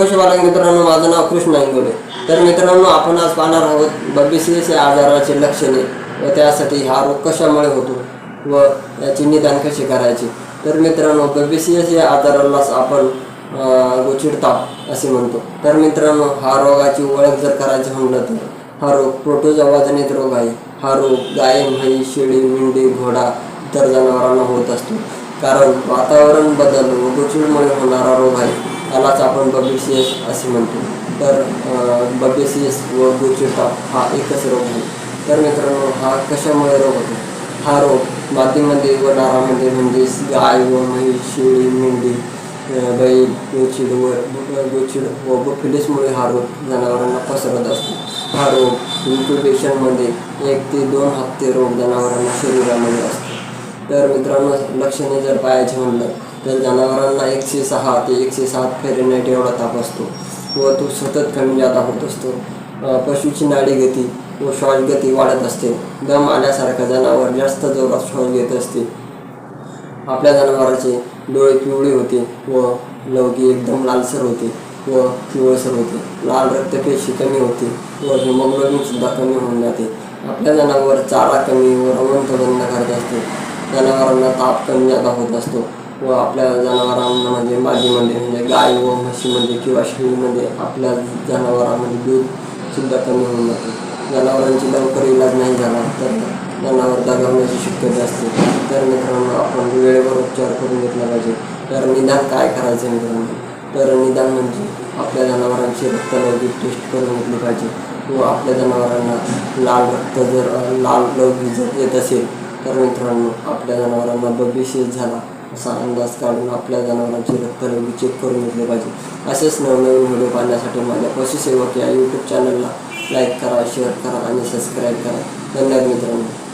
पशुपालक मित्रांनो? माझं नाव कृष्ण इंगोले तर मित्रांनो आपण आज पाहणार आहोत बबीसीएस या आजाराचे लक्षणे व त्यासाठी हा रोग कशामुळे होतो व याची निदान कशी करायची? तर मित्रांनो बबीसीएस या आजारालाच आपण रुचिडताप असे म्हणतो. तर मित्रांनो हा रोगाची ओळख जर करायची म्हणलं तर हा रोग प्रोटोजवाजनित रोग आहे. हा रोग गाय म्हैस शेळी मेंढी घोडा इतर जनावरांना होत असतो. कारण वातावरण बदल व गोचिडमुळे होणारा रोग आहे. यालाच आपण बबीसीएस असे म्हणतो. तर बबीसीएस व गोचिड हा एकच रोग आहे. तर मित्रांनो हा कशामुळे रोग होतो? हा रोग मातीमध्ये व नारामध्ये म्हणजेच गाय व म्हैस शेळी मेंढी बैल गोचिड व गोचिड व बफिलिसमुळे हा रोग जनावरांना पसरत असतो. हा रोग इन्क्युबेशनमध्ये एक ते दोन हप्ते रोग जनावरांना शरीरामध्ये असतो. तर मित्रांनो लक्षणे जर पाहायचे म्हणलं तर जनावरांना एकशे सहा ते एकशे सात फेरेनाईट एवढा ताप असतो व तो सतत कमी जादा होत असतो. पशूची नाडी गती व श्वास गती वाढत असते. दम आल्यासारखं जनावर जास्त जोरात श्वास घेत असते. आपल्या जनावराचे डोळे पिवळे होते व लवकी एकदम लालसर होते व पिवळसर होते. लाल रक्तपेशी कमी होते व हिमोग्लोबिनसुद्धा कमी होऊन जाते. आपल्या जनावर चारा कमी व रवंत बंद करत असते. जनावरांना ताप कमी जादा होत असतो. व आपल्या जनावरांना म्हणजे मादीमध्ये म्हणजे गाय व म्हशीमध्ये किंवा शेळीमध्ये आपल्या जनावरांमध्ये दूध सुद्धा कमी होऊन जाते. जनावरांची लवकर इलाज नाही झाला तर जनावर दगावण्याची शक्यता असते. तर मित्रांनो आपण वेळेवर उपचार करून घेतला पाहिजे. तर निदान काय करायचं मित्रांनो? तर निदान म्हणजे आपल्या जनावरांची रक्तलौकिक टेस्ट करून घेतली पाहिजे. व आपल्या जनावरांना लाल रक्त जर लाल लौकिक जर येत असेल तर मित्रांनो आपल्या जनावरांना बबिशेष झाला असा अंदाज काढून आपल्या जनावरांची रक्तलौकी चेक करून घेतले पाहिजे. असेच नवनवीन व्हिडिओ पाहण्यासाठी माझ्या पशुसेवक या यूट्यूब चॅनलला लाईक करा शेअर करा आणि सबस्क्राईब करा. धन्यवाद मित्रांनो.